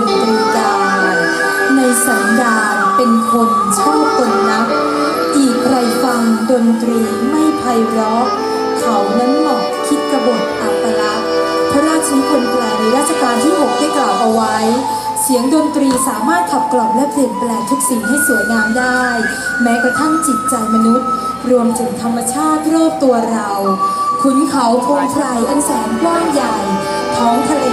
นตรีกา ในสัญญาณเป็นคนชอบคนนัก อีกใครฟังดนตรีไม่ไพเราะ เขานั้นเหมาะคิดกระบฏอัปลักษณ์พระราชนิพนธ์แปลในราชการที่ 6 ได้กล่าวเอาไว้ เสียงดนตรีสามารถขับกล่อมและเปลี่ยนแปลงทุกสิ่งให้สวยงามได้ แม้กระทั่งจิตใจมนุษย์ รวมถึงธรรมชาติรอบตัวเรา ขุนเขาพงไพรอันแสนกว้างใหญ่ ท้องทะเล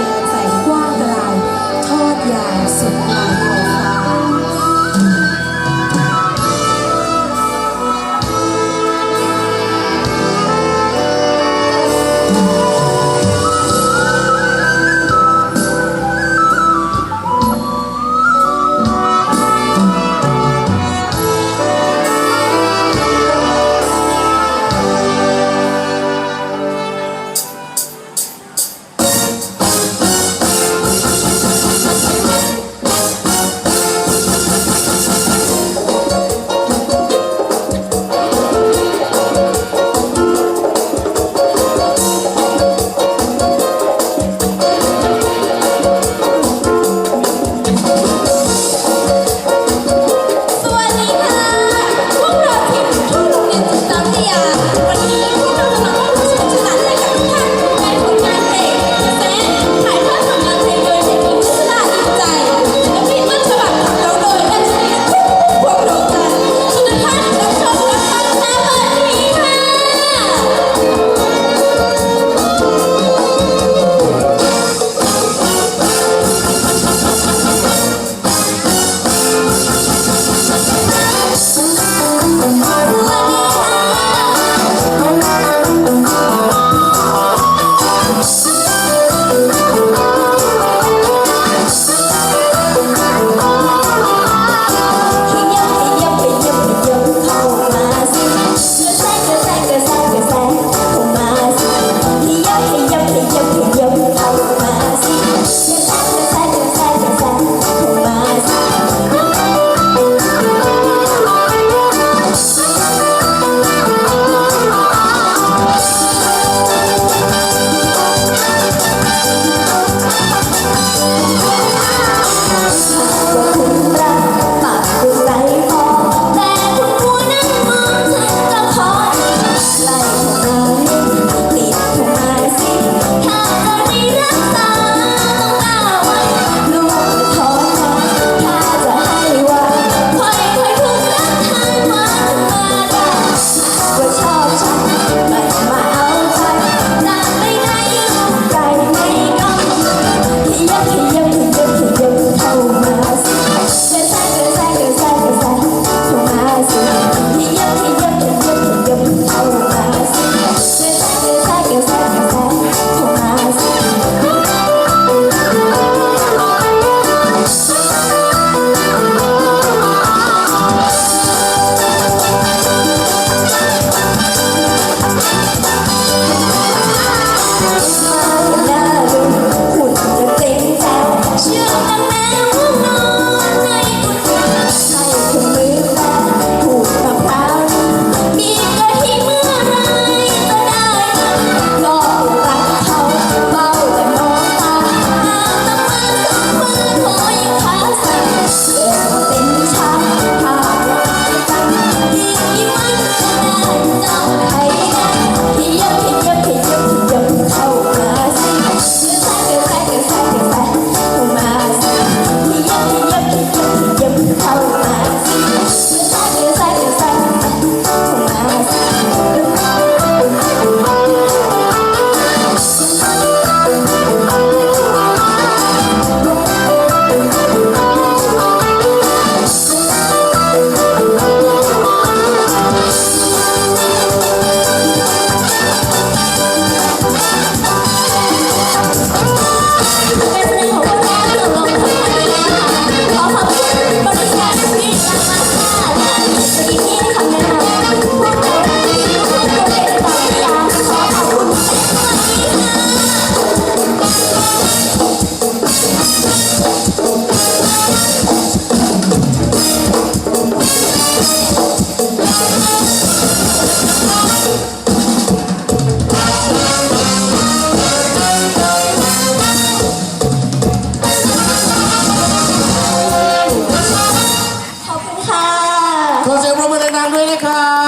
ด้วยนะครั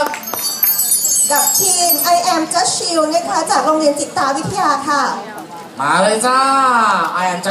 บกับทีม I am just chill นะคะ จากโรงเรียนจิตตาวิทยาค่ะ มาเลยจ้า I am just